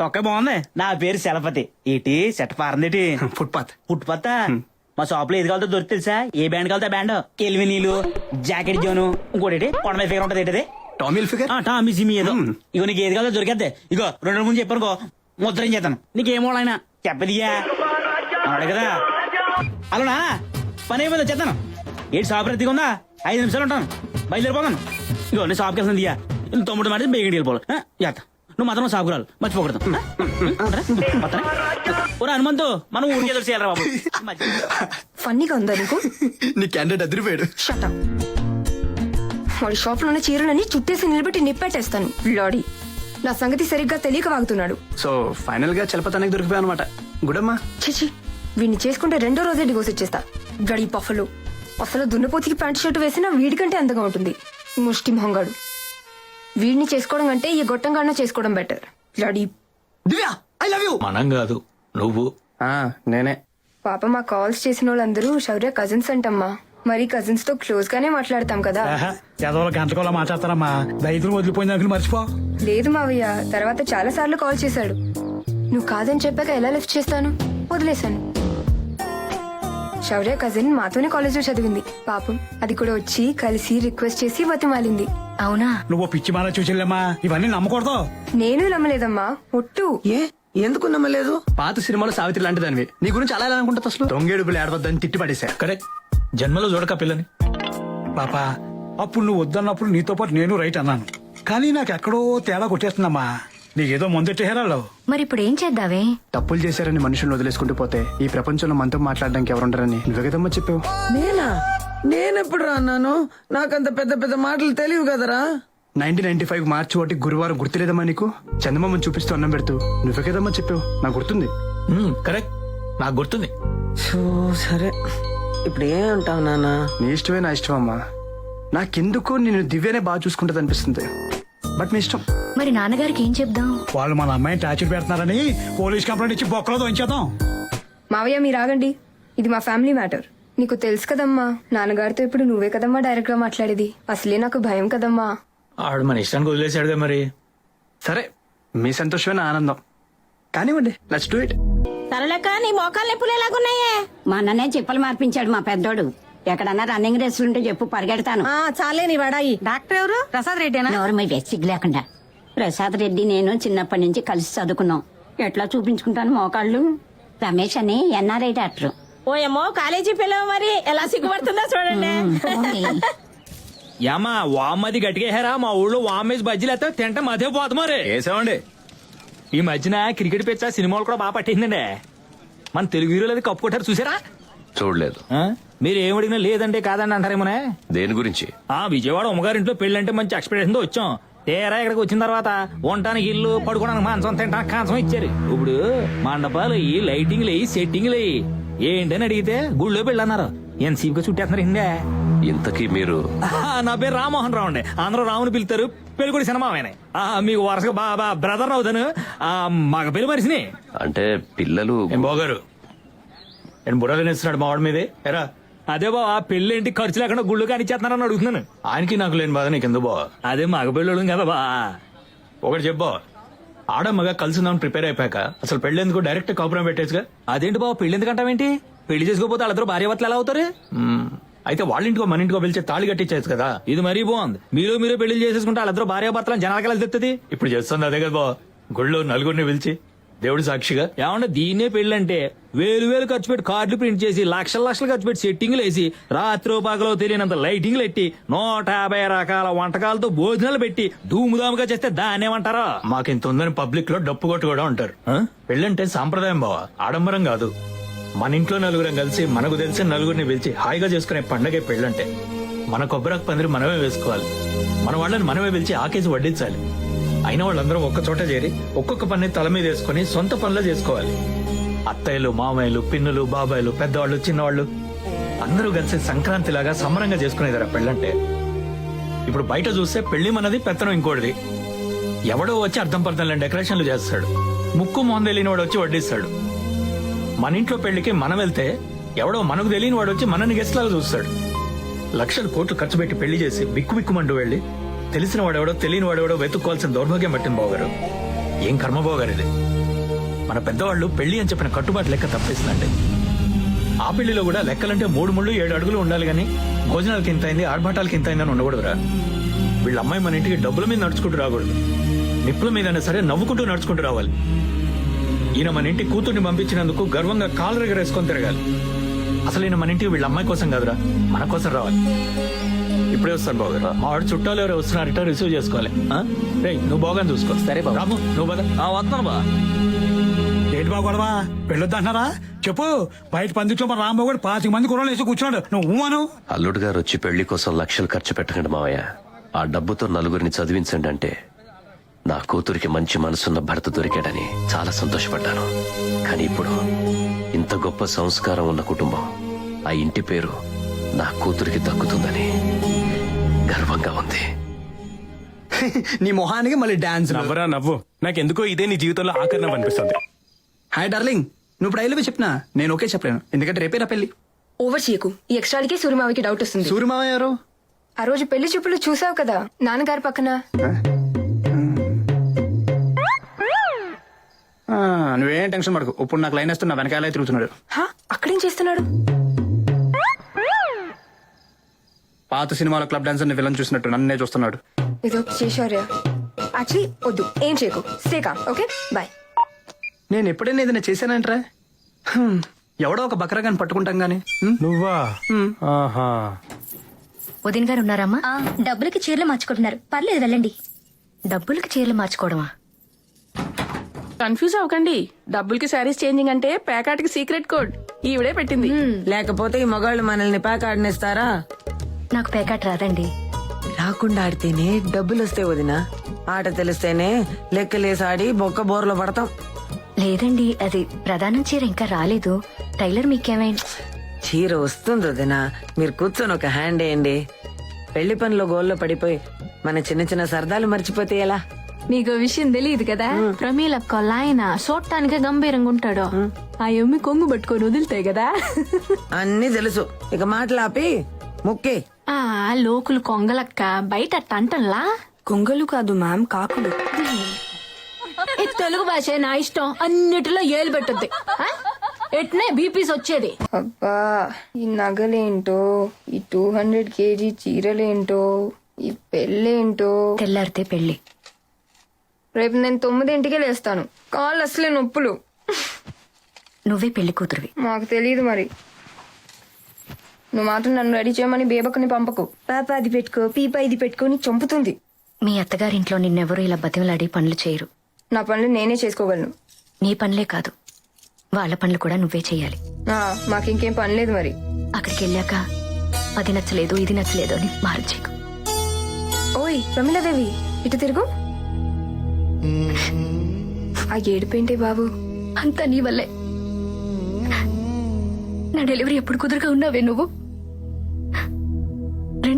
చొక్కా బాగుంది. నా పేరు శలపతి ఏటి? సెట్ పారందేటి ఫుట్పాత్ పుట్టుపత్త మా షాప్లో ఏది కావాలో దొరికి తెలుసా? ఏ బ్యాండ్ కావాలో బ్యాండ్. కెల్వి నీళ్ళు జాకెట్ జోను ఇంకోటి కొండ మీద ఫిగర్ ఉంటది ఏంటది? టామిల్ ఫిగర్ టామీ సిమి ఏదో. ఇగో నీకు ఏది కావాలో దొరికేద్దే. ఇగో రెండు రోజుల ముందు చెప్పాను కో ముద్రం చేస్తాను నీకేమో ఆయన చెప్పదియా? అన్నాడు కదా? అలానా పని అయిపోయింది? వచ్చేస్తాను ఏంటి షాప్ రెత్తిగా ఉందా? ఐదు నిమిషాలు ఉంటాను. బయలుదేరిపోతాను ఇగో నేను షాప్కి వెళ్తాను దియా తొమ్మిది మాట బేగండి వెళ్ళిపోవాలి ఆ, చేస్తా నువ్వు మాత్రం రావాలి మర్చిపోకూడదు? ఒరే హనుమంతు మనం ఊరికే ఎదురు బాబు. ఫన్నీగా ఉందా నీకు? నీ క్యాండిడేట్ అదిరిపోయాడు. షట వాడి షాప్లోనే చీరలని చుట్టేసి నిలబెట్టి నిప్పెట్టేస్తాను. లాడీ నా సంగతి సరిగ్గా తెలియక వాగుతున్నాడు. సో ఫైనల్గా చలపతానికి దొరికిపోయా అనమాట గుడమ్మా. చిచి వీడిని చేసుకుంటే రెండో రోజే డివోర్స్ ఇచ్చేస్తా. గడి పఫలు అసలు దున్నపోతికి ప్యాంట్ షర్ట్ వేసినా వీడికంటే అందంగా ఉంటుంది. ముష్టి మొహంగాడు. వీడిని చేసుకోవడం కంటే ఈ గొట్టంగాడిన చేసుకోవడం బెటర్ లడి. దివ్య ఐ లవ్ యూ మనం కాదు నువ్వు. నేనే. పాప మా కాల్స్ చేసిన వాళ్ళందరూ శౌర్య కజిన్స్ అంటమ్మా. మరి కజిన్స్తో క్లోజ్ గానే మాట్లాడతాం కదా. చదవలు గంటకోలా మాట్లాడతారమ్మా. దైతులు అనుకుని మర్చిపో. లేదు మావయ్య తర్వాత చాలా సార్లు కాల్ చేశాడు. నువ్వు కాదని చెప్పాక ఎలా లిఫ్ట్ చేస్తాను? వదిలేశాను. శౌర్య కజిన్ మాతోనే కాలేజ్లో చదివింది. పాపం అది కూడా వచ్చి కలిసి రిక్వెస్ట్ చేసి బతిమాలింది. అవునా? నువ్వు పిచ్చి మాల చూసిల్లమ్మా ఇవన్నీ నమ్మకూడదు. నేను నమ్మలేదమ్మా. ఒట్టు. ఏ? ఎందుకు నమ్మలేదు? పాత సినిమాలో సావిత్రి లాంటి దానివి నీ గురించి అలా ఎలా అనుకుంటా అసలు? దొంగేడుపులు ఏడవద్దని తిట్టి పడేశా కరెక్ట్. జన్మలో చూడక పిల్లని. పాపా అప్పుడు నువ్వు వద్దన్నప్పుడు నీతో పాటు నేను రైట్ అన్నాను. కానీ నాకు ఎక్కడో తేడా కొట్టేస్తుందమ్మా. నీకేదో ముందెట్టేరాలో మరి ఇప్పుడు ఏం చేద్దావే? తప్పులు చేశారని మనుషులను వదిలేసుకుంటూ పోతే ఈ ప్రపంచంలో మనతో మాట్లాడడానికి ఎవరుండరని నువ్వే కదమ్మా చెప్పావు. నేనా? నేనెప్పుడు రా అన్నాను నాకంత పెద్ద పెద్ద మాటలు తెలియవు కదరా? నైన్టీన్ నైన్టీ ఫైవ్ మార్చి ఒకటి గురువారం గుర్తులేదమ్మా నీకు? చందమామని చూపిస్తూ అన్నం పెడుతూ నువ్వే కదమ్మా చెప్పావు. నాకు గుర్తుంది. కరెక్ట్ నాకు గుర్తుంది. సో సరే. ఇప్పుడు ఏమంటావు నాన్న? నీ ఇష్టమే నా ఇష్టం అమ్మా నాకెందుకో నేను దివ్యనే బాగా చూసుకుంటది అనిపిస్తుంది బట్ మీ ఇష్టం. మరి నాన్నగారికి ఏం చెప్దాం? వాళ్ళు మన అమ్మాయిని టార్చర్ పెడుతున్నారని పోలీస్ కంప్లైంట్ ఇచ్చి బొక్కలో దోంచేద్దాం. మావయ్య మీరు ఆగండి. ఇది మా ఫ్యామిలీ మ్యాటర్. నీకు తెలుసు కదమ్మా నాన్నగారితో ఇప్పుడు నువ్వే కదమ్మా డైరెక్ట్గా మాట్లాడేది. అసలే నాకు భయం కదమ్మా. ఆడు మన ఇష్టానికి వదిలేసాడుగా మరి. సరే మీ సంతోషమే నా ఆనందం. కానివ్వండి లెట్స్ డూ ఇట్ సరళక్క నీ మోకాలు నొప్పులు ఎలాగున్నాయే? మా అన్ననే చెప్పులు మార్పించాడు మా పెద్దోడు. ఎక్కడన్నా రన్నింగ్ రేసులు ఉంటే చెప్పు పరిగెడతాను. ఆ చాలే నీ వాడాయి. డాక్టర్ ఎవరు? ప్రసాద్ రెడ్డేనా? నోరు మీ వెచ్చిగ్ లేకుండా. ప్రసాద్ రెడ్డి నేను చిన్నప్పటి నుంచి కలిసి చదువుకున్నాం. ఎట్లా చూపించుకుంటాను మోకాళ్ళు? రమేష్ అని ఎన్ఆర్ఐ డాక్టర్. ఓయమ్మో కాలేజీ పిల్లవ మరి ఎలా సిగ్గుపడుతుందో చూడండి. ఏమా వామది గట్టిగేహారా? మా ఊళ్ళో వామేసి బజ్జీలు అయితే తింటే మధ్య పోతు మరి. వేసామండి ఈ మధ్యన క్రికెట్ పిచ్చ సినిమాలు కూడా బాగా పట్టిందండి. మన తెలుగు హీరోలు అది కప్పు కొట్టారు చూసారా? చూడలేదు. ఆ? మీరు ఏం అడిగినా లేదంటే కాదండి అంటారేమోనే? దేని గురించి? ఆ విజయవాడ ఉమ్మగారింట్లో పెళ్ళంటే మంచి ఎక్స్పెక్టేషన్తో వచ్చాం. తీరా ఇక్కడికి వచ్చిన తర్వాత ఉండటానికి ఇల్లు పడుకోవడానికి మాంసం తింటానికి కాంసం ఇచ్చారు. ఇప్పుడు మండపాలు అయ్యి లైటింగ్లు అయ్యి సెట్టింగ్లు అయ్యి. ఏంటని అడిగితే గుళ్ళో పెళ్ళి అన్నారు ఎంత సీపుగా చుట్టేస్తున్నారు హిందే ఇంతకీ మీరు? నా పేరు రామ్మోహన్ రావు అండి. అందరూ రావుని పిలుతారు. పెళ్ళికొడి సినిమా ఆయన మీకు వరుసగా బాబా బ్రదర్ అవుతాను. ఆ, మగ పెళ్ళి మనిషిని. అంటే పిల్లలు బాగారు నేను బుర్రలు నేస్తున్నాడు మా వాడి మీదే? ఎరా. అదే బావా పెళ్ళి ఏంటి ఖర్చు లేకుండా గుళ్ళు కానిచ్చేస్తున్నారని అడుగుతున్నాను. ఆయనకి నాకు లేని బాధ నీకు ఎందుకు బావ? అదే మగ పెళ్ళోళ్ళం కదా బా ఒకటి చెప్పా ఆడ మగ కలిసి ఉందామని ప్రిపేర్ అయిపోయాక అసలు పెళ్ళి ఎందుకు డైరెక్ట్ కాపురం పెట్టేసుగా? అదేంటి బావ పెళ్ళి ఎందుకు అంటావేంటి? పెళ్ళి చేసుకోపోతే వాళ్ళిద్దరు భార్యాభర్తలు ఎలా అవుతారు? అయితే వాళ్ళ ఇంటికో మన ఇంటికో పిలిచి తాళి కట్టించేది కదా? ఇది మరీ బాగుంది. మీరు మీరు పెళ్ళి చేసేసుకుంటే వాళ్ళిద్దరు భార్యాభర్తలను జనాలకి ఎలా ఇప్పుడు చేస్తుంది అదే కదా బావ. గుళ్ళో నలుగురిని పిలిచి దేవుడు సాక్షిగా? ఏమన్నా దీన్నే పెళ్ళంటే వేలు వేలు ఖర్చు పెట్టి కార్డులు ప్రింట్ చేసి లక్షల లక్షలు ఖర్చు పెట్టి సెట్టింగ్లు వేసి రాత్రి పగలో తెలియనంత లైటింగ్లు పెట్టి నూట యాభై రకాల వంటకాలతో భోజనాలు పెట్టి ధూముధాముగా చేస్తే దాన్నేమంటారా మాకింత ఉందని పబ్లిక్లో డప్పు కొట్టు కూడా ఉంటారు పెళ్ళంటే సాంప్రదాయం బావా. ఆడంబరం కాదు. మన ఇంట్లో నలుగురం కలిసి మనకు తెలిసిన నలుగురిని పిలిచి హాయిగా చేసుకునే పండగే పెళ్ళంటే. మన కొబ్బరికి పందిరి మనమే వేసుకోవాలి. మన వాళ్ళని మనమే పిలిచి ఆకేసి వడ్డించాలి. అయిన వాళ్ళందరూ ఒక్క చోట చేరి ఒక్కొక్క పని తల మీద వేసుకుని సొంత పనులు చేసుకోవాలి. అత్తయ్యలు మామయ్యలు పిన్నులు బాబాయ్లు పెద్దవాళ్ళు చిన్నవాళ్ళు అందరూ కలిసి సంక్రాంతి లాగా సమరంగా చేసుకునేదారా పెళ్ళంటే? ఇప్పుడు బయట చూస్తే పెళ్ళి మనది పెత్తనం ఇంకోటిది. ఎవడో వచ్చి అర్థం పర్థంలో డెకరేషన్లు చేస్తాడు. ముక్కు మొహం తెలియని వాడు వచ్చి వడ్డిస్తాడు. మన ఇంట్లో పెళ్ళికి మనం వెళ్తే ఎవడో మనకు తెలియని వాడు వచ్చి మనని గెస్ట్ లాగా చూస్తాడు. లక్షలు కోట్లు ఖర్చు పెట్టి పెళ్ళి చేసి బిక్కు బిక్కుమంటూ వెళ్ళి తెలిసిన వాడెవడో తెలియని వాడెవడో వెతుక్కోవాల్సిన దౌర్భాగ్యం పట్టింది బావగారు. ఏం కర్మబోగారు ఇది? మన పెద్దవాళ్ళు పెళ్ళి అని చెప్పిన కట్టుబాటు లెక్క తప్పేసిందండి. ఆ పెళ్ళిలో కూడా లెక్కలంటే మూడు ముళ్ళు ఏడు అడుగులు ఉండాలి కానీ భోజనాలకి ఇంత అయింది ఆర్భాటాలకి ఇంత అయిందని ఉండకూడదురా. వీళ్ళ అమ్మాయి మన ఇంటికి డబ్బుల మీద నడుచుకుంటూ రాకూడదు. నిప్పుల మీదైనా సరే నవ్వుకుంటూ నడుచుకుంటూ రావాలి. ఈయన మన ఇంటి కూతుర్ని పంపించినందుకు గర్వంగా కాలు రెగరేసుకొని తిరగాలి. అసలు ఈయన మన ఇంటికి వీళ్ళ అమ్మాయి కోసం కాదురా మన కోసం రావాలి. ఇప్పుడే వస్తాను బాబు మా వాడు చుట్టాలు ఎవరు వస్తున్నారట రిసీవ్ చేసుకోవాలి. ఆ? రేయ్ నువ్వు బాగా చూసుకో. సరే బాబు. రాము నువ్వు బాగా వస్తున్నాను బా. ఏంటి బాగా గొడవ? పెళ్ళొద్దంటున్నారా చెప్పు. బయట పందిట్లో మన రాంబాబు కూడా పాతిక మంది కుర్రలు వేసి కూర్చున్నాడు. నువ్వు అను అల్లుడు గారు వచ్చి పెళ్ళి కోసం లక్షలు ఖర్చు పెట్టకండి మావయ్య. ఆ డబ్బుతో నలుగురిని చదివించండి అంటే నా కూతురికి మంచి మనసున్న భర్త దొరికాడని చాలా సంతోషపడ్డాను. కానీ ఇప్పుడు ఇంత గొప్ప సంస్కారం ఉన్న కుటుంబం ఆ ఇంటి పేరు నా కూతురికి దక్కుతుందని గర్వంగా ఉంది. నీ మొహానికి మళ్ళీ డాన్స్ నవ్వరా నవ్వు. నాకెందుకో ఇదే నీ జీవితంలో ఆకరణ అనిపిస్తుంది. హాయ్ డార్లింగ్ నువ్వు ఇప్పుడు ఐలవి చెప్పినా? నేను ఓకే చెప్పలేను. ఎందుకంటే రేపే నా పెళ్ళి ఓవర్ చేయకు ఈ ఎక్స్ట్రాలకి సూర్యమావికి డౌట్ వస్తుంది. సూర్యమావ ఎవరు? ఆ రోజు పెళ్ళి చూపులు చూసావు కదా నాన్నగారి పక్కన. ఆ, నువ్వేం టెన్షన్ పడకు. ఇప్పుడు నాకు లైన్ వేస్తున్నా వెనకాల తిరుగుతున్నాడు. హా అక్కడేం చేస్తున్నాడు? పాత సినిమాలో క్లబ్ డాన్సర్ విలన్ చూసినట్టు నన్నే చూస్తున్నాడు. ఏదో చేశారా యాక్చువల్లీ వద్దు ఏం చేయకు. స్టేకా ఓకే బాయ్ నేను ఎప్పుడైనా ఏదైనా చేశానంట్రా? హ్మ్, ఎవడో ఒక బకరగాని పట్టుకుంటాం గానీ. హ్మ్? నువ్వా? ఆహా. వదిన గారు ఉన్నారమ్మా డబ్బులకి చీరలు మార్చుకుంటున్నారు. పర్లేదు వెళ్ళండి. డబ్బులకి చీరలు మార్చుకోవడమా? కన్ఫ్యూజ్ అవ్వకండి. డబ్బులకి శారీస్ చేంజింగ్ అంటే ప్యాకాట్కి సీక్రెట్ కోడ్. ఈవిడే పెట్టింది. లేకపోతే ఈ మగాళ్ళు మనల్ని ప్యాక్ ఆడినేస్తారా నాకు పేకాట రాదండి. రాకుండా ఆడితేనే డబ్బులు వస్తాయి వదిన. ఆట తెలిస్తేనే లెక్కలేసి ఆడి బొక్క బోర్లో పడతాం. లేదండి అది ప్రధానం చీర ఇంకా రాలేదు. టైలర్ మీకేమైనా చీర వస్తుంది వదిన. మీరు కూర్చొని ఒక హ్యాండ్ వేయండి. పెళ్ళి పనిలో గోల్లో పడిపోయి మన చిన్న చిన్న సరదాలు మర్చిపోతే ఎలా? నీకు విషయం తెలియదు కదా? ప్రమీల ఆయన చూడటానికే గంభీరంగా ఉంటాడు. ఆ ఎమ్మి కొంగు పట్టుకొని వదులుతాయి కదా? అన్నీ తెలుసు. ఇక మాటలాపి ముక్కే. ఆ లోకులు కొంగలక్క బయట అట్ట అంటంలా కొంగలు కాదు మ్యామ్ కాకులు. ఈ తెలుగు భాష నా ఇష్టం. అన్నిటిలో ఏలు పెట్టద్ది. ఎట్నే బీపీస్ వచ్చేది? అబ్బా ఈ నగలేంటో ఈ టూ హండ్రెడ్ కేజీ చీరలేంటో ఈ పెళ్ళేంటో. తెల్లారితే పెళ్ళి రేపు నేను తొమ్మిదింటికే లేస్తాను. కాళ్ళు అసలే నొప్పులు. నువ్వే పెళ్ళి కూతురువి. మాకు తెలియదు మరి. నువ్వు మాత్రం నన్ను రెడీ చేయమని బేబకుని పంపకు. పాప అది పెట్టుకో పీప ఇది పెట్టుకొని చంపుతుంది. మీ అత్తగారింట్లో నిన్నెవరూ ఇలా బతిమలాడి పనులు చేయరు. నా పనులు నేనే చేసుకోగలను. నీ పనులే కాదు వాళ్ళ పనులు కూడా నువ్వే చేయాలి. ఆ, మాకింకేం పని లేదు మరి. అక్కడికి వెళ్ళాక అది నచ్చలేదు ఇది నచ్చలేదు అని మార్చేకు ఓయ్ ప్రమిళాదేవి ఇటు తిరుగు. ఆ ఏడుపేంటి బాబు? అంతా నీ వల్లే. నా డెలివరీ ఎప్పుడు కుదురుగా ఉన్నావే నువ్వు?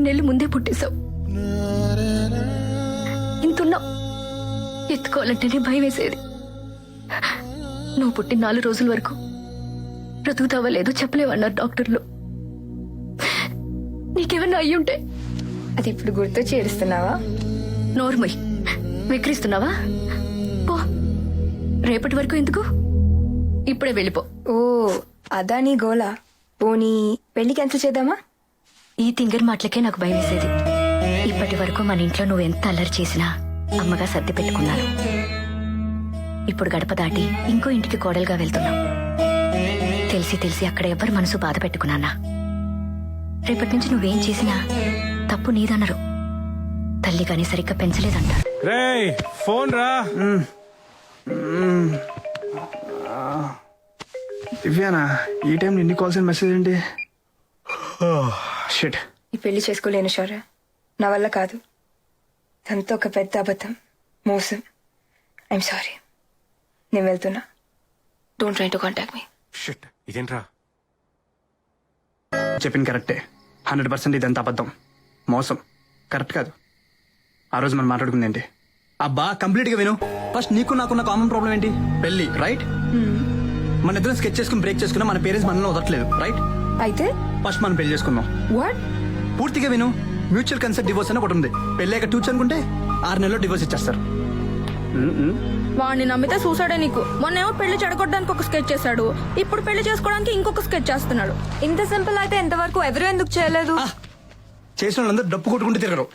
రెండేళ్ళు ముందే పుట్టేశావు. ఇంతున్నావు. ఎత్తుకోవాలంటేనే భయం వేసేది. నువ్వు పుట్టిన నాలుగు రోజుల వరకు బ్రతుకుతావా లేదో చెప్పలేవన్నారు డాక్టర్లు. నీకేమన్నా అయ్యుంటే? అది ఇప్పుడు గుర్తు చేరుస్తున్నావా? నోర్మై. విక్రిస్తున్నావా? పో. రేపటి వరకు ఎందుకు? ఇప్పుడే వెళ్ళిపో. ఓ అదా నీ గోలా. పోనీ పెళ్ళి క్యాన్సిల్ చేద్దామా? ఈ తింగర్ మాటలకే నాకు భయం వేసేది. ఇప్పటి వరకు మన ఇంట్లో నువ్వు ఎంత అల్లరి చేసినా అమ్మగా సర్ది పెట్టుకున్నాను ఇప్పుడు గడప దాటి ఇంకో ఇంటికి కోడలుగా వెళ్తున్నావు తెలిసి తెలిసి అక్కడ ఎవ్వరు మనసు బాధ పెట్టుకున్నానా రేపటి నుంచి నువ్వేం చేసినా తప్పు నీదనరు. తల్లి గాని సరిగ్గా పెంచలేదంటారు. రేయ్ ఫోన్ రా. దివ్యానా ఈ టైం ఎన్ని కాల్స్ మెసేజ్ ఏంటి? షిట్ ఈ పెళ్ళి చేసుకోలేను షోరా. నా వల్ల కాదు. ఇదంతా ఒక పెద్ద అబద్ధం మోసం. ఐఎమ్ సారీ నేను వెళ్తున్నా. Don't try to contact me shit ఇదేంట్రా? చెప్పింది కరెక్టే. హండ్రెడ్ పర్సెంట్ ఇదంతా అబద్ధం. మోసం. కరెక్ట్ కాదు. ఆ రోజు మనం మాట్లాడుకుంది ఏంటి అబ్బా కంప్లీట్గా విను. ఫస్ట్ నీకు నాకున్న కామన్ ప్రాబ్లం ఏంటి? పెళ్ళి రైట్ మన ఇద్దరం స్కెచ్ చేసుకుని బ్రేక్ చేసుకున్నా మన పేరెంట్స్ మనల్ని వదలట్లేదు రైట్ అయితే? ఫస్ట్ మనం పెళ్ళి చేసుకుందాం. వాట్? పూర్తిగా విను మ్యూచువల్ కన్సెప్ట్ డివోర్స్ అని ఒకటి ఉంది. పెళ్ళాక టూచ్ అనుకుంటే ఆరు నెలల్లో డివోర్స్ ఇచ్చేస్తారు. వాడిని నమ్మితే చూసాడే నీకు. మొన్నేమో పెళ్ళి చెడగొట్టడానికి ఒక స్కెచ్ చేశాడు. ఇప్పుడు పెళ్ళి చేసుకోవడానికి ఇంకొక స్కెచ్ చేస్తున్నాడు. ఇంత సింపుల్ అయితే ఎంతవరకు ఎవరు ఎందుకు చేయలేదు? చేసిన వాళ్ళందరూ డప్పు కొట్టుకుంటూ తిరగరు.